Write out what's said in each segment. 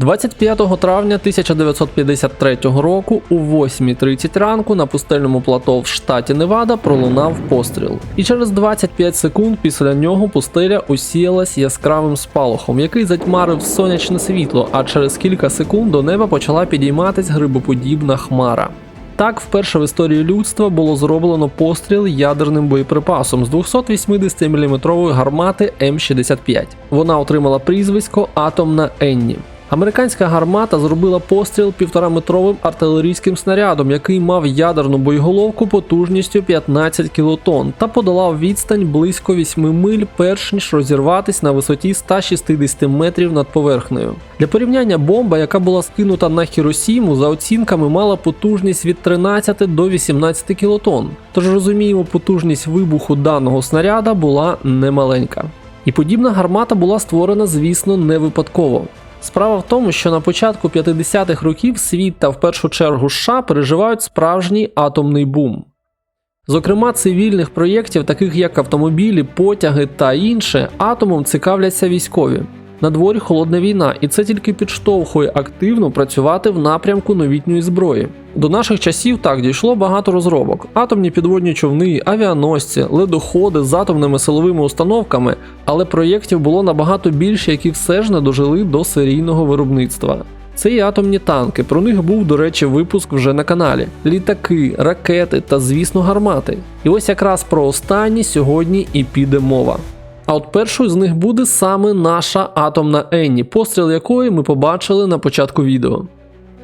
25 травня 1953 року о 8.30 ранку на пустельному плато в штаті Невада пролунав постріл. І через 25 секунд після нього пустеля осіялась яскравим спалахом, який затьмарив сонячне світло, а через кілька секунд до неба почала підійматись грибоподібна хмара. Так, вперше в історії людства було зроблено постріл ядерним боєприпасом з 280 мм гармати М65. Вона отримала прізвисько Атомна Енні. Американська гармата зробила постріл півтораметровим артилерійським снарядом, який мав ядерну боєголовку потужністю 15 кілотон та подолав відстань близько 8 миль, перш ніж розірватись на висоті 160 метрів над поверхнею. Для порівняння бомба, яка була скинута на Хіросіму, за оцінками мала потужність від 13 до 18 кілотон. Тож розуміємо, потужність вибуху даного снаряда була немаленька. І подібна гармата була створена, звісно, не випадково. Справа в тому, що на початку 50-х років світ та в першу чергу США переживають справжній атомний бум. Зокрема, цивільних проєктів, таких як автомобілі, потяги та інше, атомом цікавляться військові. На дворі холодна війна, і це тільки підштовхує активно працювати в напрямку новітньої зброї. До наших часів так дійшло багато розробок: атомні підводні човни, авіаносці, ледоходи з атомними силовими установками, але проєктів було набагато більше, які все ж не дожили до серійного виробництва. Це і атомні танки. Про них був, до речі, випуск вже на каналі: літаки, ракети та, звісно, гармати. І ось якраз про останні сьогодні і піде мова. А от першою з них буде саме наша атомна Енні, постріл якої ми побачили на початку відео.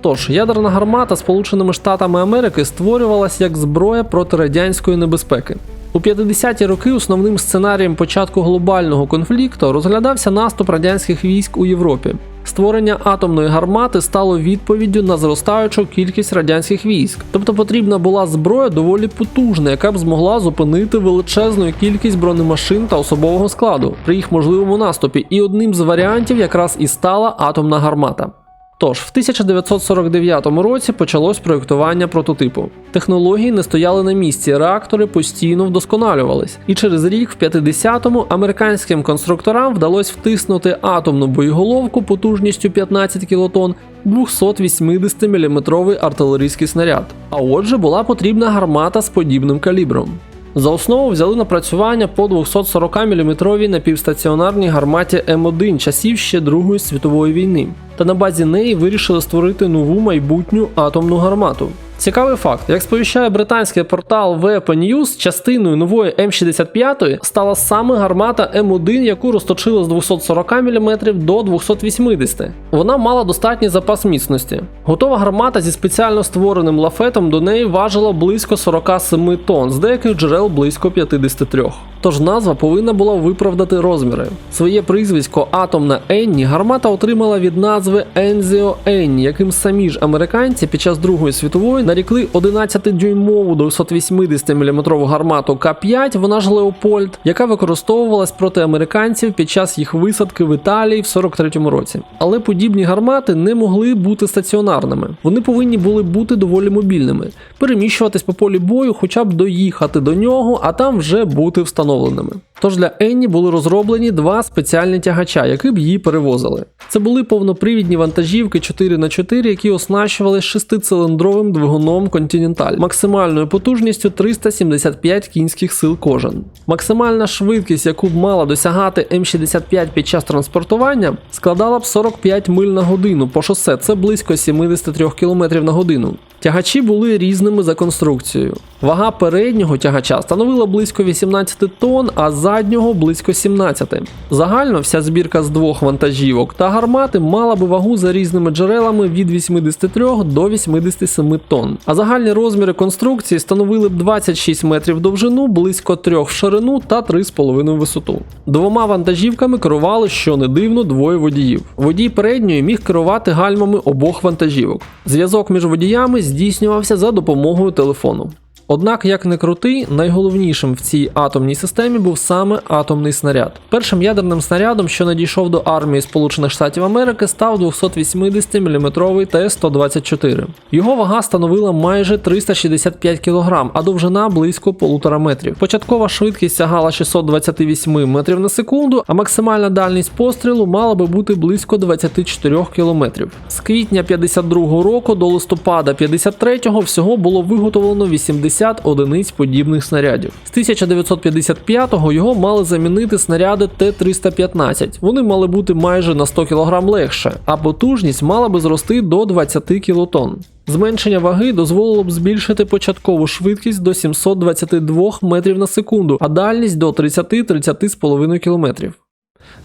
Тож, ядерна гармата Сполученими Штатами Америки створювалася як зброя проти радянської небезпеки. У 50-ті роки основним сценарієм початку глобального конфлікту розглядався наступ радянських військ у Європі. Створення атомної гармати стало відповіддю на зростаючу кількість радянських військ, тобто потрібна була зброя доволі потужна, яка б змогла зупинити величезну кількість бронемашин та особового складу при їх можливому наступі. І одним з варіантів якраз і стала атомна гармата. Тож, в 1949 році почалось проєктування прототипу. Технології не стояли на місці, реактори постійно вдосконалювались, і через рік, в 50-му, американським конструкторам вдалося втиснути атомну боєголовку потужністю 15 кілотон 280 мм артилерійський снаряд. А отже, була потрібна гармата з подібним калібром. За основу взяли напрацювання по 240 мм напівстаціонарній гарматі М1 часів ще Другої світової війни, та на базі неї вирішили створити нову майбутню атомну гармату. Цікавий факт, як сповіщає британський портал Weapon News, частиною нової М65 стала саме гармата М1, яку розточили з 240 мм до 280. Вона мала достатній запас міцності. Готова гармата зі спеціально створеним лафетом до неї важила близько 47 тонн, з деяких джерел близько 53. Тож назва повинна була виправдати розміри. Своє прізвисько Атомна Енні гармата отримала від назви Ензіо Енні, яким самі ж американці під час Другої світової нарікли 11-дюймову 280 мм гармату К5, вона ж Леопольд, яка використовувалась проти американців під час їх висадки в Італії в 43-му році. Але подібні гармати не могли бути стаціонарними. Вони повинні були бути доволі мобільними, переміщуватись по полі бою, хоча б доїхати до нього, а там вже бути встановленими. Тож для Енні були розроблені два спеціальні тягача, які б її перевозили. Це були повнопривідні вантажівки 4х4, які оснащували шестициліндровим двигуном Continental максимальною потужністю 375 кінських сил кожен. Максимальна швидкість, яку б мала досягати М65 під час транспортування, складала б 45 миль на годину по шосе, це близько 73 км на годину. Тягачі були різними за конструкцією. Вага переднього тягача становила близько 18 тонн, а заднього близько 17. Загально вся збірка з двох вантажівок та гармати мала би вагу за різними джерелами від 83 до 87 тонн. А загальні розміри конструкції становили б 26 метрів довжину, близько 3 в ширину та 3,5 в висоту. Двома вантажівками керували, що не дивно, двоє водіїв. Водій передньої міг керувати гальмами обох вантажівок. Зв'язок між водіями здійснювався за допомогою телефону. Однак, як не крути, найголовнішим в цій атомній системі був саме атомний снаряд. Першим ядерним снарядом, що надійшов до армії Сполучених Штатів Америки, став 280 мм Т-124. Його вага становила майже 365 кг, а довжина близько полутора метрів. Початкова швидкість сягала 628 метрів на секунду, а максимальна дальність пострілу мала би бути близько 24 км. З квітня 52 року до листопада 53-го всього було виготовлено 80 одиниць подібних снарядів. З 1955-го його мали замінити снаряди Т-315. Вони мали бути майже на 100 кг легше, а потужність мала би зрости до 20 кілотонн. Зменшення ваги дозволило б збільшити початкову швидкість до 722 метрів на секунду, а дальність до 30-30,5 км.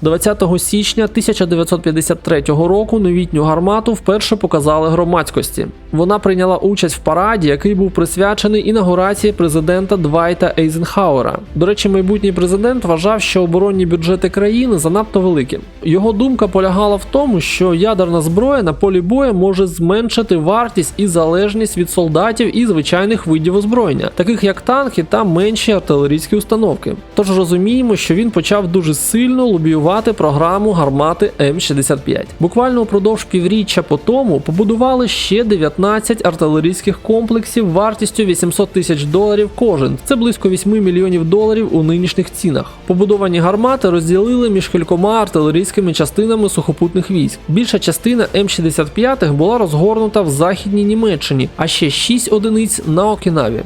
20 січня 1953 року новітню гармату вперше показали громадськості. Вона прийняла участь в параді, який був присвячений інаугурації президента Двайта Ейзенхауера. До речі, майбутній президент вважав, що оборонні бюджети країни занадто великі. Його думка полягала в тому, що ядерна зброя на полі бою може зменшити вартість і залежність від солдатів і звичайних видів озброєння, таких як танки та менші артилерійські установки. Тож розуміємо, що він почав дуже сильно лобіювати програму гармати М65. Буквально упродовж півріччя по тому побудували ще 19 артилерійських комплексів вартістю 800 тисяч доларів кожен. Це близько 8 мільйонів доларів у нинішніх цінах. Побудовані гармати розділили між кількома артилерійськими частинами сухопутних військ. Більша частина М65 була розгорнута в західній Німеччині, а ще 6 одиниць на Окінаві.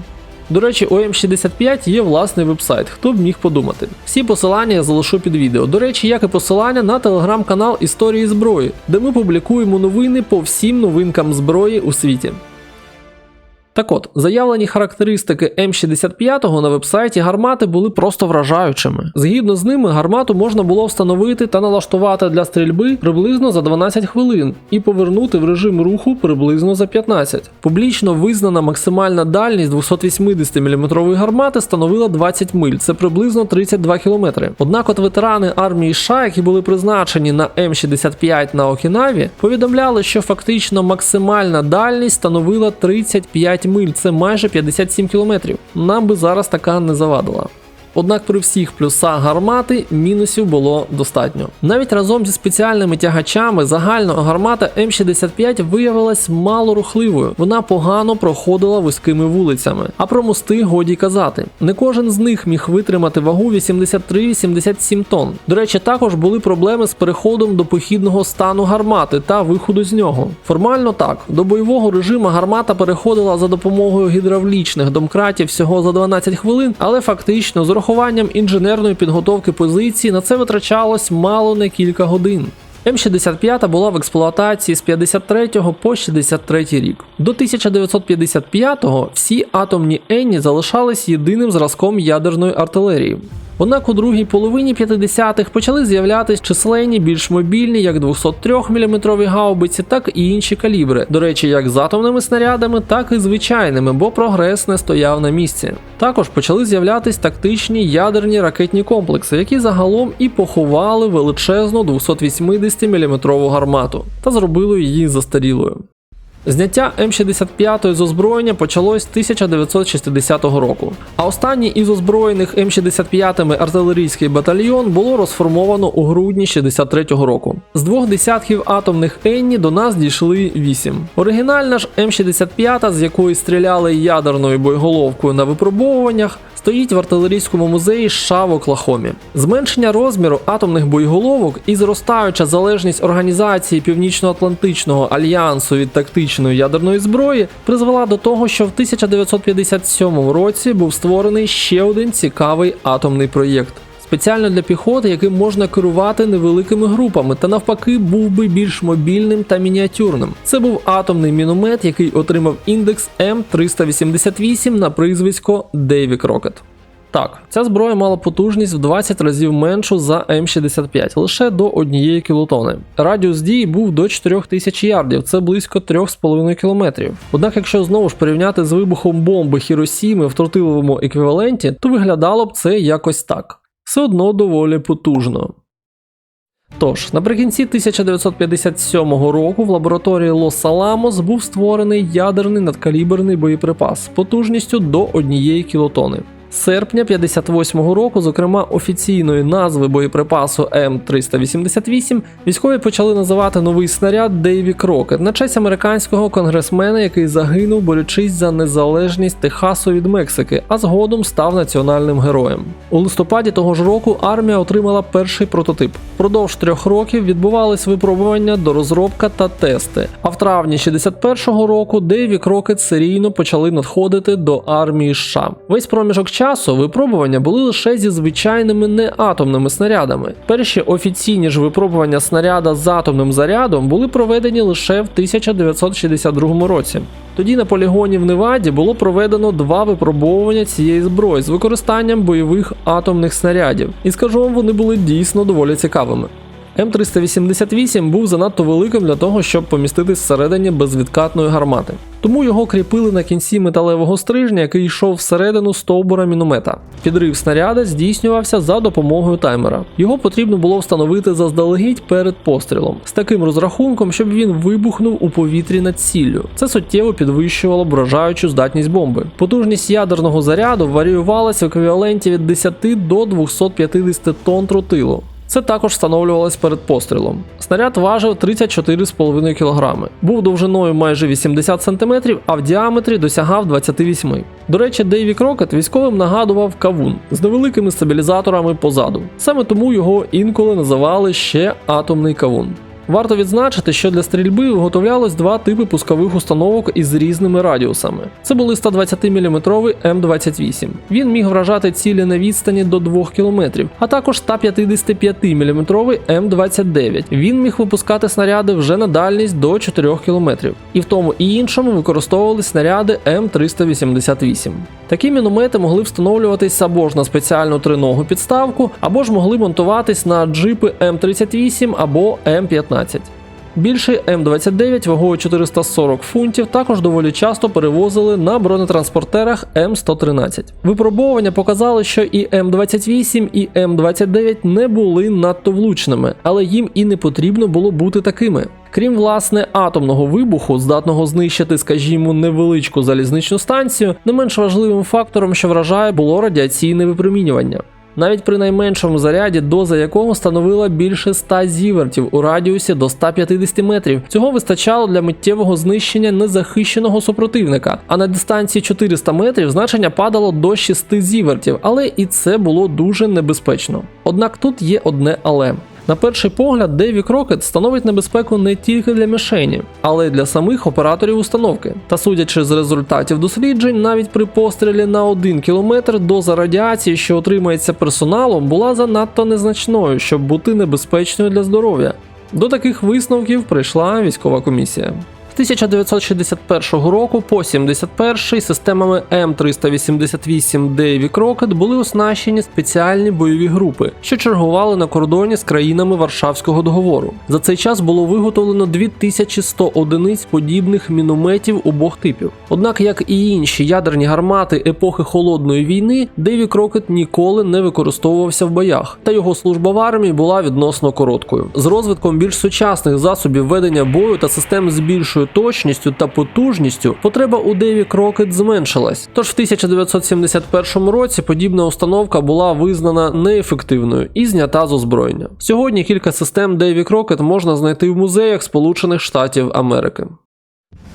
До речі, у М65 є власний вебсайт, хто б міг подумати. Всі посилання я залишу під відео. До речі, як і посилання на телеграм-канал Історії зброї, де ми публікуємо новини по всім новинкам зброї у світі. Так от, заявлені характеристики М65 на вебсайті гармати були просто вражаючими. Згідно з ними, гармату можна було встановити та налаштувати для стрільби приблизно за 12 хвилин і повернути в режим руху приблизно за 15. Публічно визнана максимальна дальність 280 мм гармати становила 20 миль, це приблизно 32 км. Однак от ветерани армії США, які були призначені на М65 на Окінаві, повідомляли, що фактично максимальна дальність становила 35 миль, це майже 57 кілометрів. Нам би зараз така не завадила. Однак при всіх плюсах гармати мінусів було достатньо. Навіть разом зі спеціальними тягачами загально гармата М65 виявилась мало рухливою. Вона погано проходила вузькими вулицями. А про мости годі казати. Не кожен з них міг витримати вагу 83-87 тонн. До речі, також були проблеми з переходом до похідного стану гармати та виходу з нього. Формально так, до бойового режиму гармата переходила за допомогою гідравлічних домкратів всього за 12 хвилин, але фактично з урахуванням інженерної підготовки позиції на це витрачалось мало не кілька годин. М65 була в експлуатації з 53 по 63 рік. До 1955-го всі атомні Енні залишались єдиним зразком ядерної артилерії. Однак у другій половині 50-х почали з'являтись численні більш мобільні, як 203 мм гаубиці, так і інші калібри. До речі, як з атомними снарядами, так і звичайними, бо прогрес не стояв на місці. Також почали з'являтись тактичні ядерні ракетні комплекси, які загалом і поховали величезну 280 мм гармату та зробили її застарілою. Зняття М65 з озброєння почалось 1960 року. А останній із озброєних М65 артилерійський батальйон було розформовано у грудні 63-го року. З двох десятків атомних Енні до нас дійшли вісім. Оригінальна ж М65, з якої стріляли ядерною боєголовкою на випробовуваннях, стоїть в артилерійському музеї США в Оклахомі. Зменшення розміру атомних боєголовок і зростаюча залежність організації Північно-Атлантичного альянсу від тактичної ядерної зброї призвела до того, що в 1957 році був створений ще один цікавий атомний проєкт. Спеціально для піхоти, яким можна керувати невеликими групами, та навпаки був би більш мобільним та мініатюрним. Це був атомний міномет, який отримав індекс М388 на прізвисько Дейвік Рокет. Так, ця зброя мала потужність в 20 разів меншу за М65, лише до 1 кілотони. Радіус дії був до 4000 ярдів, це близько 3,5 кілометрів. Однак, якщо знову ж порівняти з вибухом бомби Хіросіми в тротиловому еквіваленті, то виглядало б це якось так. Все одно доволі потужно. Тож, наприкінці 1957 року в лабораторії Лос-Аламос був створений ядерний надкаліберний боєприпас потужністю до однієї кілотони. Серпня 58-го року, зокрема офіційної назви боєприпасу М388, військові почали називати новий снаряд Дейві Крокет на честь американського конгресмена, який загинув, борючись за незалежність Техасу від Мексики, а згодом став національним героєм. У листопаді того ж року армія отримала перший прототип. Впродовж трьох років відбувались випробування, дорозробка та тести. А в травні 61-го року Дейві Крокет серійно почали надходити до армії США. Весь проміжок часу випробування були лише зі звичайними неатомними снарядами. Перші офіційні ж випробування снаряда з атомним зарядом були проведені лише в 1962 році. Тоді на полігоні в Неваді було проведено два випробовування цієї зброї з використанням бойових атомних снарядів, і скажу вам, вони були дійсно доволі цікавими. М388 був занадто великим для того, щоб поміститись всередині безвідкатної гармати. Тому його кріпили на кінці металевого стрижня, який йшов всередину стовбура міномета. Підрив снаряда здійснювався за допомогою таймера. Його потрібно було встановити заздалегідь перед пострілом з таким розрахунком, щоб він вибухнув у повітрі над ціллю. Це суттєво підвищувало вражаючу здатність бомби. Потужність ядерного заряду варіювалася в еквіваленті від 10 до 250 тонн тротилу. Це також встановлювалось перед пострілом. Снаряд важив 34,5 кг, був довжиною майже 80 см, а в діаметрі досягав 28 До речі, Дейві Крокет військовим нагадував кавун з невеликими стабілізаторами позаду. Саме тому його інколи називали ще атомний кавун. Варто відзначити, що для стрільби виготовлялось два типи пускових установок із різними радіусами. Це були 120-мм М28. Він міг вражати цілі на відстані до 2 км, а також 155-мм М29. Він міг випускати снаряди вже на дальність до 4 км. І в тому і іншому використовувались снаряди М388. Такі міномети могли встановлюватись або ж на спеціальну триногу підставку, або ж могли монтуватись на джипи М38 або М15. Більший М29 вагою 440 фунтів також доволі часто перевозили на бронетранспортерах М113. Випробовування показали, що і М28, і М29 не були надто влучними, але їм і не потрібно було бути такими. Крім власне атомного вибуху, здатного знищити, скажімо, невеличку залізничну станцію, не менш важливим фактором, що вражає, було радіаційне випромінювання. Навіть при найменшому заряді, доза якого становила більше 100 зівертів у радіусі до 150 метрів. Цього вистачало для миттєвого знищення незахищеного супротивника. А на дистанції 400 метрів значення падало до 6 зівертів, але і це було дуже небезпечно. Однак тут є одне але. На перший погляд, Дейві Крокет становить небезпеку не тільки для мішені, але й для самих операторів установки. Та судячи з результатів досліджень, навіть при пострілі на 1 кілометр доза радіації, що отримається персоналом, була занадто незначною, щоб бути небезпечною для здоров'я. До таких висновків прийшла військова комісія. З 1961 року по 71 системами М388 Дейві Крокет були оснащені спеціальні бойові групи, що чергували на кордоні з країнами Варшавського договору. За цей час було виготовлено 2100 одиниць подібних мінометів обох типів. Однак, як і інші ядерні гармати епохи холодної війни, Дейві Крокет ніколи не використовувався в боях, та його служба в армії була відносно короткою. З розвитком більш сучасних засобів ведення бою та систем з більшою точністю та потужністю потреба у Деві Крокет зменшилась. Тож в 1971 році подібна установка була визнана неефективною і знята з озброєння. Сьогодні кілька систем Деві Крокет можна знайти в музеях Сполучених Штатів Америки.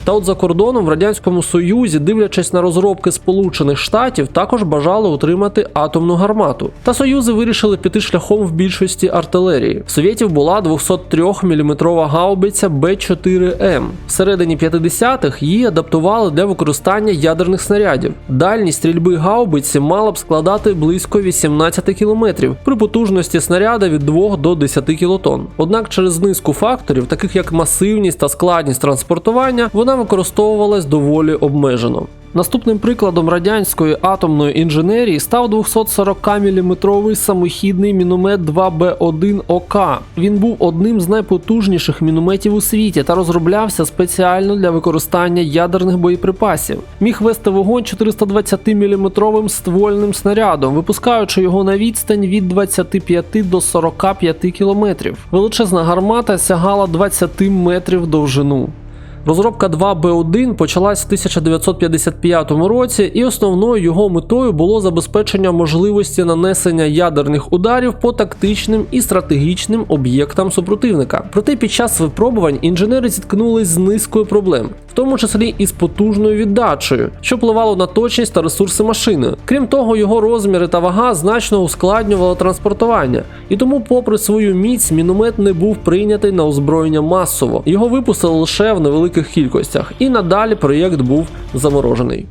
Та от за кордоном в радянському союзі, дивлячись на розробки Сполучених Штатів, також бажали отримати атомну гармату. Та союзи вирішили піти шляхом в більшості артилерії. В совєтів була 203 мм гаубиця Б4М. Всередині 50-х її адаптували для використання ядерних снарядів. Дальність стрільби гаубиці мала б складати близько 18 км при потужності снаряда від 2 до 10 кілотон. Однак через низку факторів, таких як масивність та складність транспортування, вона використовувалась доволі обмежено. Наступним прикладом радянської атомної інженерії став 240-мм самохідний міномет 2Б1 ОК. Він був одним з найпотужніших мінометів у світі та розроблявся спеціально для використання ядерних боєприпасів. Міг вести вогонь 420-мм ствольним снарядом, випускаючи його на відстань від 25 до 45 км. Величезна гармата сягала 20 метрів довжину. Розробка 2Б1 почалась в 1955 році, і основною його метою було забезпечення можливості нанесення ядерних ударів по тактичним і стратегічним об'єктам супротивника. Проте під час випробувань інженери зіткнулись з низкою проблем, в тому числі і з потужною віддачею, що впливало на точність та ресурси машини. Крім того, його розміри та вага значно ускладнювали транспортування, і тому, попри свою міць, міномет не був прийнятий на озброєння масово. Його випустили лише в невеликих кількостях, і надалі проєкт був заморожений.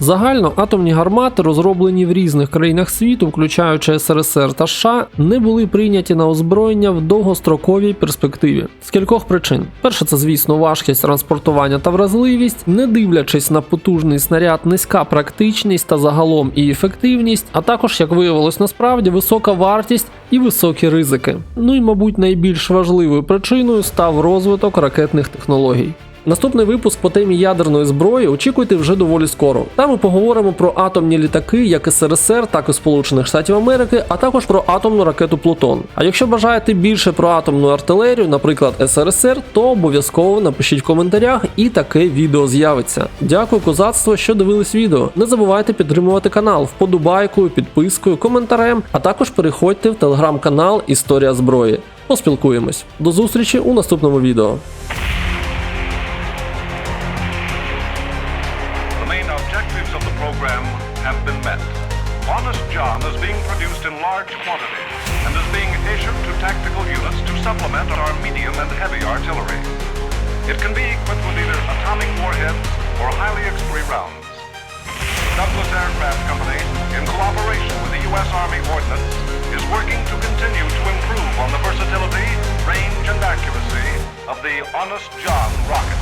Загально атомні гармати, розроблені в різних країнах світу, включаючи СРСР та США, не були прийняті на озброєння в довгостроковій перспективі з кількох причин: перше, це звісно важкість транспортування та вразливість, не дивлячись на потужний снаряд, низька практичність та загалом і ефективність, а також, як виявилось насправді, висока вартість і високі ризики. Ну і, мабуть, найбільш важливою причиною став розвиток ракетних технологій. Наступний випуск по темі ядерної зброї очікуйте вже доволі скоро. Там ми поговоримо про атомні літаки як СРСР, так і Сполучених Штатів Америки, а також про атомну ракету Плутон. А якщо бажаєте більше про атомну артилерію, наприклад СРСР, то обов'язково напишіть в коментарях і таке відео з'явиться. Дякую козацтво, що дивились відео. Не забувайте підтримувати канал вподобайкою, підпискою, коментарем, а також переходьте в телеграм-канал Історія зброї. Поспілкуємось. До зустрічі у наступному відео. Met. Honest John is being produced in large quantities and is being issued to tactical units to supplement our medium and heavy artillery. It can be equipped with either atomic warheads or highly explosive rounds. Douglas Aircraft Company, in cooperation with the U.S. Army Ordnance, is working to continue to improve on the versatility, range, and accuracy of the Honest John rocket.